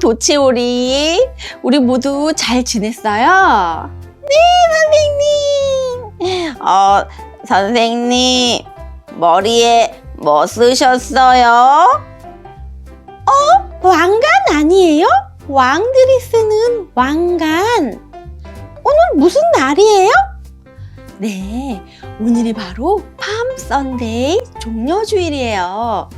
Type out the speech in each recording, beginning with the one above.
도치오리. 우리 모두 잘 지냈어요? 네, 선생님. 어, 선생님, 머리에 뭐 쓰셨어요? 어, 왕관 아니에요? 왕들이 쓰는 왕관. 오늘 무슨 날이에요? 네, 오늘이 바로 팜 선데이 종려주일이에요.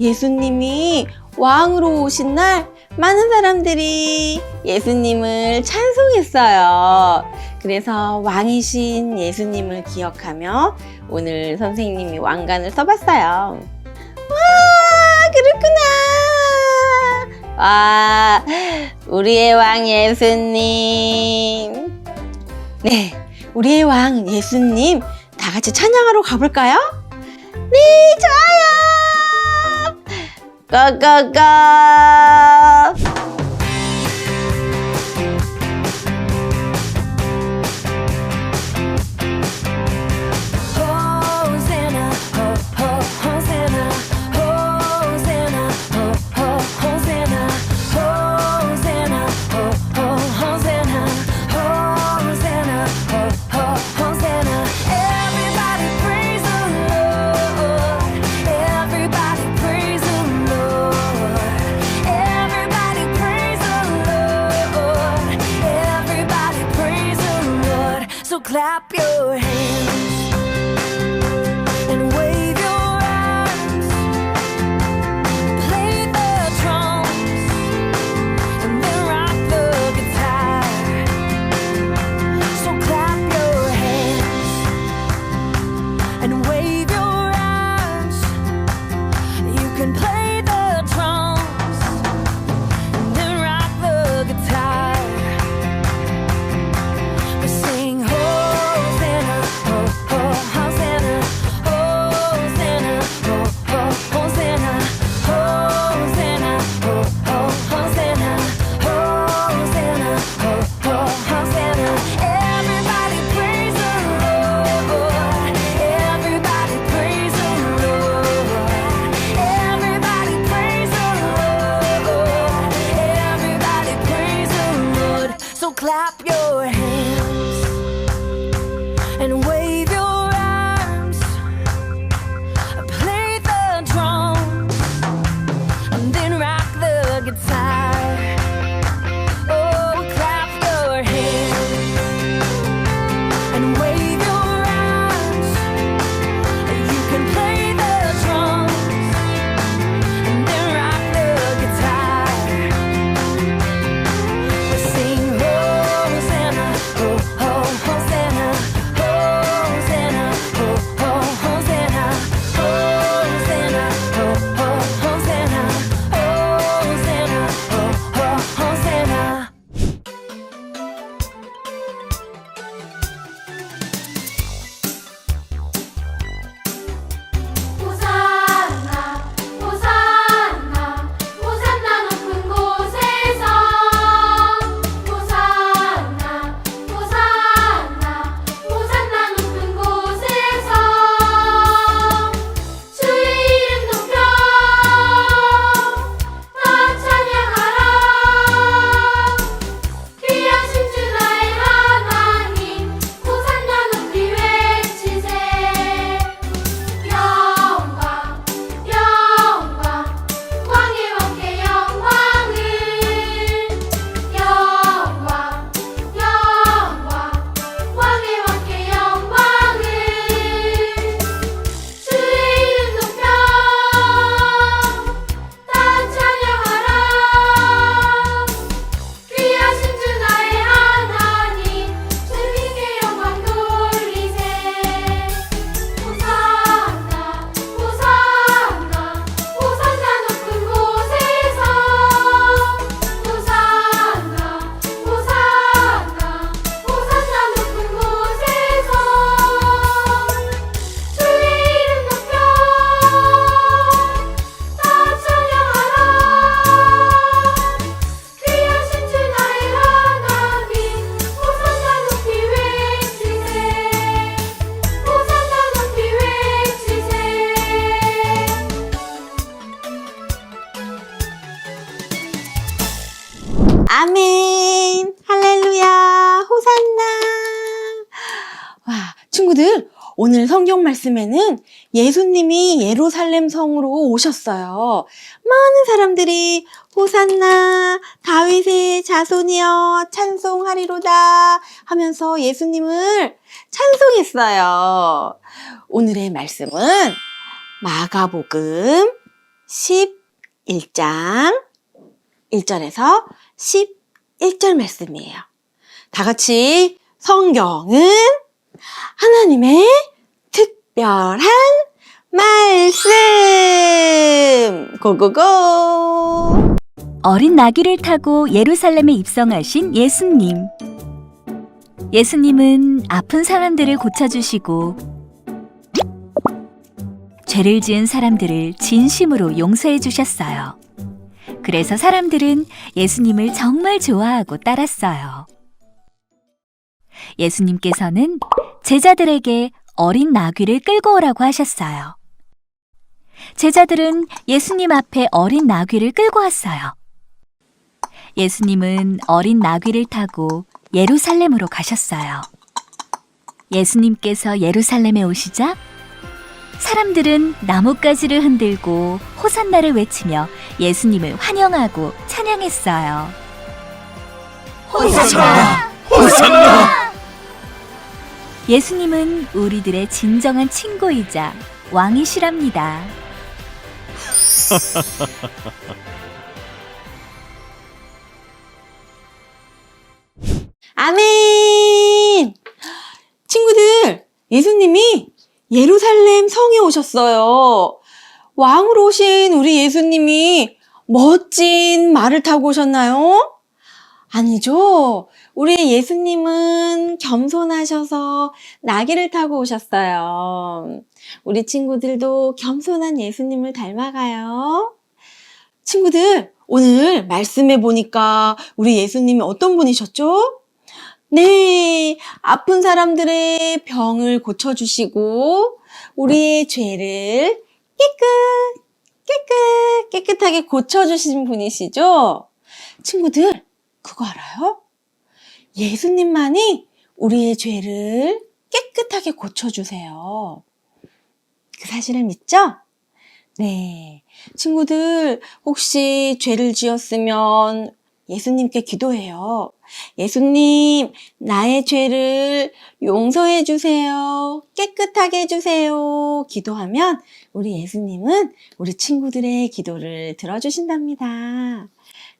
예수님이 왕으로 오신 날 많은 사람들이 예수님을 찬송했어요. 그래서 왕이신 예수님을 기억하며 오늘 선생님이 왕관을 써봤어요. 와, 그렇구나. 와, 우리의 왕 예수님. 네, 우리의 왕 예수님 다 같이 찬양하러 가볼까요? 네, 좋아요. 고고고. Clap your hands 친구들, 오늘 성경 말씀에는 예수님이 예루살렘 성으로 오셨어요. 많은 사람들이 호산나, 다윗의 자손이여, 찬송하리로다 하면서 예수님을 찬송했어요. 오늘의 말씀은 마가복음 11장 1절에서 11절 말씀이에요. 다 같이 성경은 하나님의 특별한 말씀! 고고고! 어린 나귀를 타고 예루살렘에 입성하신 예수님. 예수님은 아픈 사람들을 고쳐주시고, 죄를 지은 사람들을 진심으로 용서해 주셨어요. 그래서 사람들은 예수님을 정말 좋아하고 따랐어요. 예수님께서는 제자들에게 어린 나귀를 끌고 오라고 하셨어요. 제자들은 예수님 앞에 어린 나귀를 끌고 왔어요. 예수님은 어린 나귀를 타고 예루살렘으로 가셨어요. 예수님께서 예루살렘에 오시자 사람들은 나뭇가지를 흔들고 호산나를 외치며 예수님을 환영하고 찬양했어요. 호산나! 호산나! 예수님은 우리들의 진정한 친구이자 왕이시랍니다. 아멘! 친구들, 예수님이 예루살렘 성에 오셨어요. 왕으로 오신 우리 예수님이 멋진 말을 타고 오셨나요? 아니죠. 우리 예수님은 겸손하셔서 나귀를 타고 오셨어요. 우리 친구들도 겸손한 예수님을 닮아가요. 친구들, 오늘 말씀해 보니까 우리 예수님이 어떤 분이셨죠? 네, 아픈 사람들의 병을 고쳐주시고, 우리의 죄를 깨끗, 깨끗, 깨끗하게 고쳐주신 분이시죠? 친구들, 그거 알아요? 예수님만이 우리의 죄를 깨끗하게 고쳐주세요. 그 사실을 믿죠? 네. 친구들, 혹시 죄를 지었으면 예수님께 기도해요. 예수님, 나의 죄를 용서해 주세요. 깨끗하게 해주세요. 기도하면 우리 예수님은 우리 친구들의 기도를 들어주신답니다.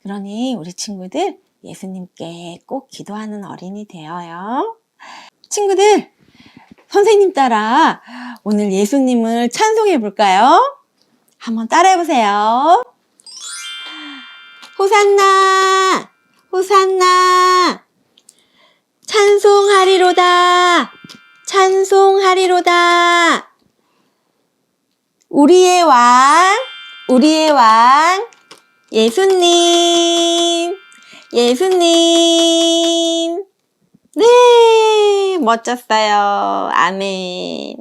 그러니 우리 친구들 예수님께 꼭 기도하는 어린이 되어요. 친구들, 선생님 따라 오늘 예수님을 찬송해 볼까요? 한번 따라해 보세요. 호산나! 호산나! 찬송하리로다! 찬송하리로다! 우리의 왕, 우리의 왕, 예수님, 예수님. 네, 멋졌어요. 아멘.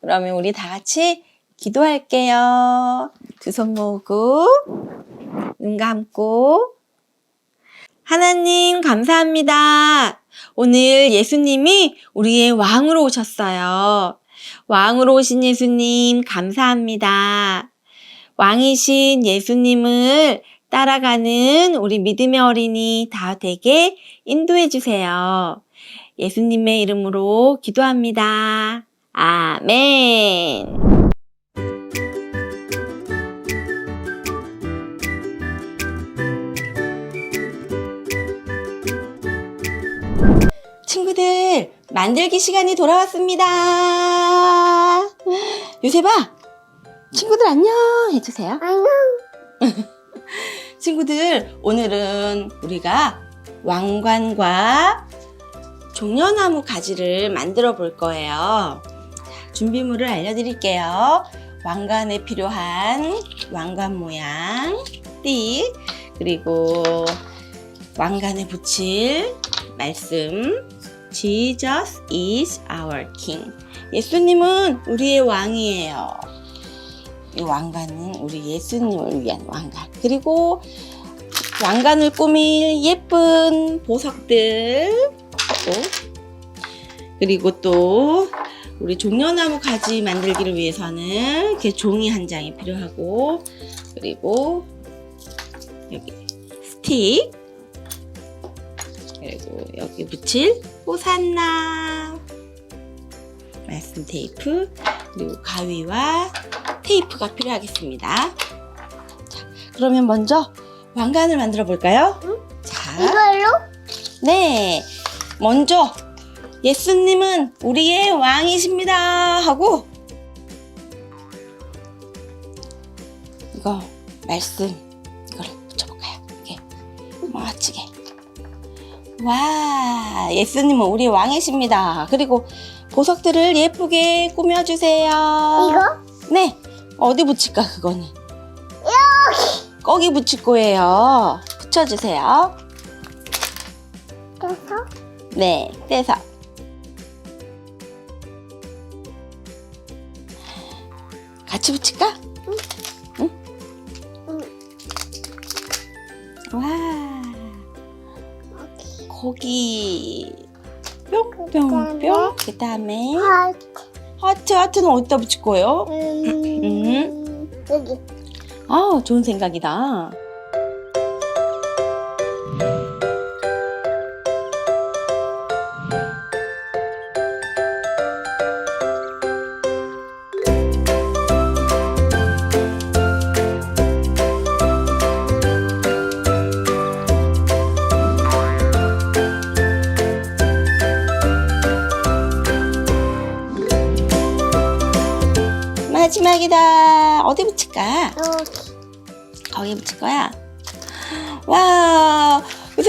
그러면 우리 다 같이 기도할게요. 두 손 모으고, 눈 감고, 하나님, 감사합니다. 오늘 예수님이 우리의 왕으로 오셨어요. 왕으로 오신 예수님, 감사합니다. 왕이신 예수님을 따라가는 우리 믿음의 어린이 다 되게 인도해 주세요. 예수님의 이름으로 기도합니다. 아멘. 친구들, 만들기 시간이 돌아왔습니다. 요셉아, 친구들 안녕 해주세요. 안녕. 친구들, 오늘은 우리가 왕관과 종려나무 가지를 만들어 볼 거예요. 자, 준비물을 알려드릴게요. 왕관에 필요한 왕관 모양, 띠, 그리고 왕관에 붙일 말씀, Jesus is our king. 예수님은 우리의 왕이에요. 이 왕관은 우리 예수님을 위한 왕관. 그리고 왕관을 꾸밀 예쁜 보석들. 또. 그리고 또 우리 종려나무 가지 만들기를 위해서는 이렇게 종이 한 장이 필요하고 그리고 여기 스틱. 그리고 여기 붙일 호산나. 말씀 테이프. 그리고 가위와 테이프가 필요하겠습니다. 자, 그러면 먼저 왕관을 만들어 볼까요? 자, 이걸로? 네. 먼저 예수님은 우리의 왕이십니다 하고 이거 말씀 이거를 붙여볼까요? 이렇게 멋지게 와 예수님은 우리의 왕이십니다 그리고 보석들을 예쁘게 꾸며주세요 이거? 네 어디 붙일까 그거는 여기 거기 붙일 거예요 붙여주세요 떼서? 네, 떼서. 같이 붙일까? 응? 응. 와, 여기. 뿅뿅뿅. 그 다음에 하트. 하트, 하트는 어디다 붙일 거예요? 음. 여기. 아, 좋은 생각이다.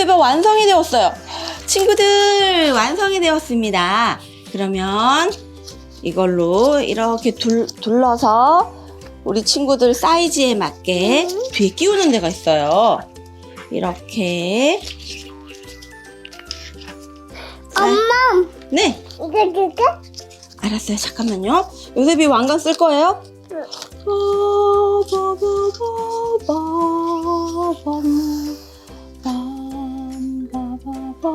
와, 요새봐 완성이 되었어요. 친구들 완성이 되었습니다. 그러면 이걸로 이렇게 둘, 둘러서 우리 친구들 사이즈에 맞게 뒤에 끼우는 데가 있어요. 이렇게. 자, 엄마, 네, 이거 줄까? 알았어요. 잠깐만요. 요셉이 왕관 쓸 거예요? 응. 와!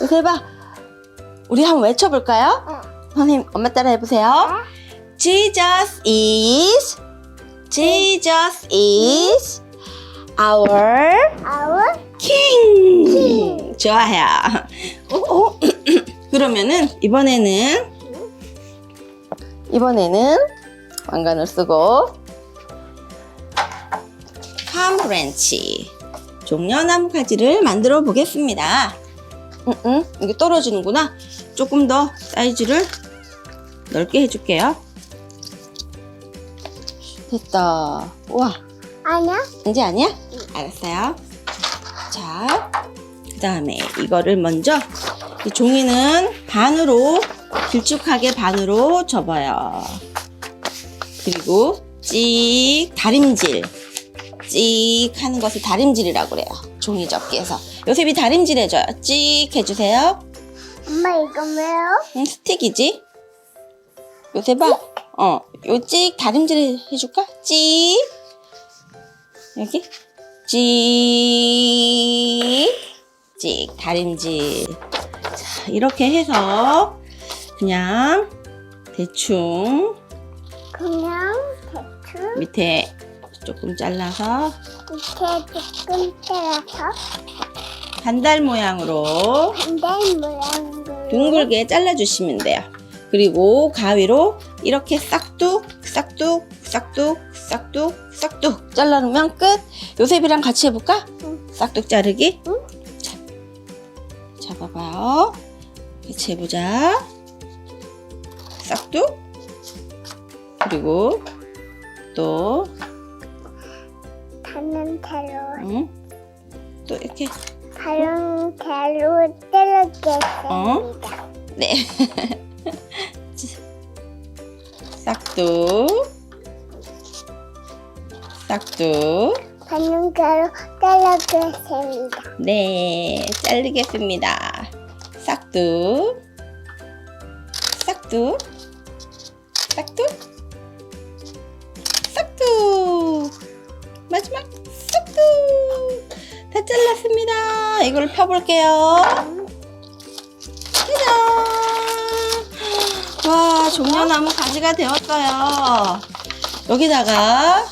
요셉아, 우리 한번 외쳐볼까요? 응. 선생님, 엄마 따라 해보세요. Jesus is, Jesus is our 아우, 킹. 좋아요. 어, 어. 그러면은 이번에는 이번에는 왕관을 쓰고 팜 브랜치 종려나무 가지를 만들어 보겠습니다. 응, 응, 이게 떨어지는구나. 조금 더 사이즈를 넓게 해줄게요. 됐다. 우와. 아니야? 이제 아니야? 알았어요. 자, 그 다음에 이거를 먼저 이 종이는 반으로 길쭉하게 반으로 접어요. 그리고 찍 다림질 찍 하는 것을 다림질이라고 그래요. 종이 접기에서 요셉이 다림질 해줘요. 찍 해주세요. 엄마, 이거 왜요? 음, 스틱이지? 요셉아, 어, 요 찍 다림질 해줄까? 찍 여기 찍, 찍 다림질. 자, 이렇게 해서 그냥 대충 그냥 대충 밑에 조금 잘라서 밑에 조금 때려서 반달 모양으로 반대 모양으로 둥글게 잘라주시면 돼요. 그리고 가위로 이렇게 싹둑, 싹둑, 싹둑, 싹둑, 싹둑 잘라놓으면 끝. 요셉이랑 같이 해볼까? 응. 싹둑 자르기. 응. 자, 잡아봐요. 같이 해보자. 싹둑. 그리고 또, 다른 대로 응? 또 이렇게 다른 대로 때려주겠습니다. 네. 싹둑. 싹둑. 다른 대로 때려주겠습니다. 네. 자르겠습니다. 싹둑. 싹둑. 이걸 펴볼게요. 짜잔! 와, 종려나무 가지가 되었어요. 여기다가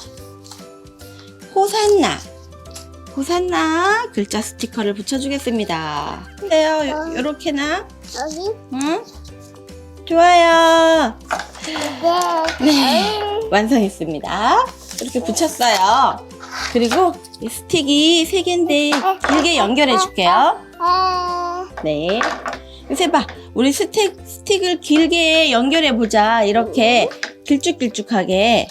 호산나, 호산나 글자 스티커를 붙여주겠습니다. 근데요, 요- 요렇게나, 여기 응? 좋아요. 네. 네, 완성했습니다. 이렇게 붙였어요. 그리고 이 스틱이 세 개인데 길게 연결해 줄게요. 아, 네. 요새 봐. 우리 스틱, 스틱을 길게 연결해 보자. 이렇게 길쭉길쭉하게.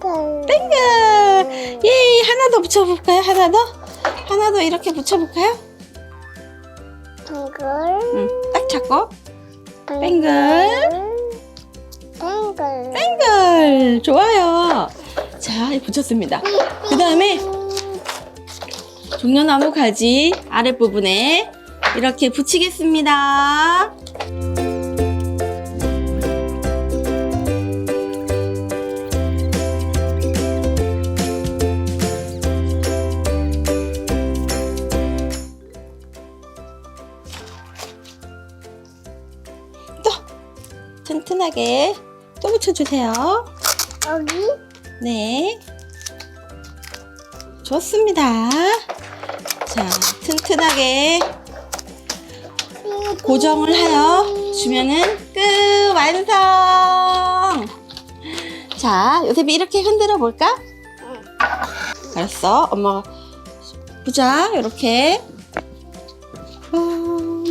땡글. 땡글. 예, 하나 더 붙여볼까요? 하나 더? 하나 더 이렇게 붙여볼까요? 땡글. 응, 딱 잡고. 땡글. 땡글. 땡글. 좋아요. 자, 붙였습니다. 그 다음에 종려나무 가지 아랫부분에 이렇게 붙이겠습니다. 튼튼하게 또 붙여주세요. 여기 네. 좋습니다. 자, 튼튼하게 고정을 하여 주면은 끝 완성. 자, 요셉이 이렇게 흔들어 볼까? 알았어. 엄마가 보자. 이렇게. 음,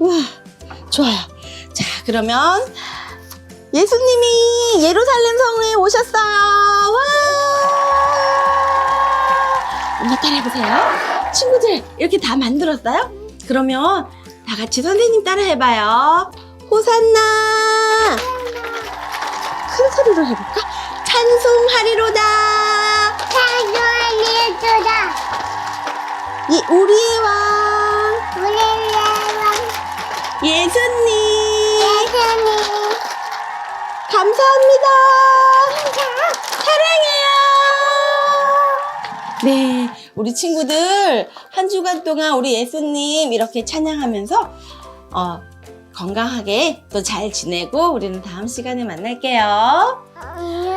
우와, 좋아요. 자, 그러면 예수님이 예루살렘 성에 오셨어요. 와! 엄마 따라해보세요. 친구들, 이렇게 다 만들었어요? 그러면 다 같이 선생님 따라해봐요. 호산나! 큰 소리로 해볼까? 찬송하리로다! 사랑해주다. 이 우리의 왕, 우리의 왕 예수님! 예수님. 감사합니다! 사랑해요! 네, 우리 친구들 한 주간 동안 우리 예수님 이렇게 찬양하면서 어, 건강하게 또 잘 지내고 우리는 다음 시간에 만날게요. 안녕!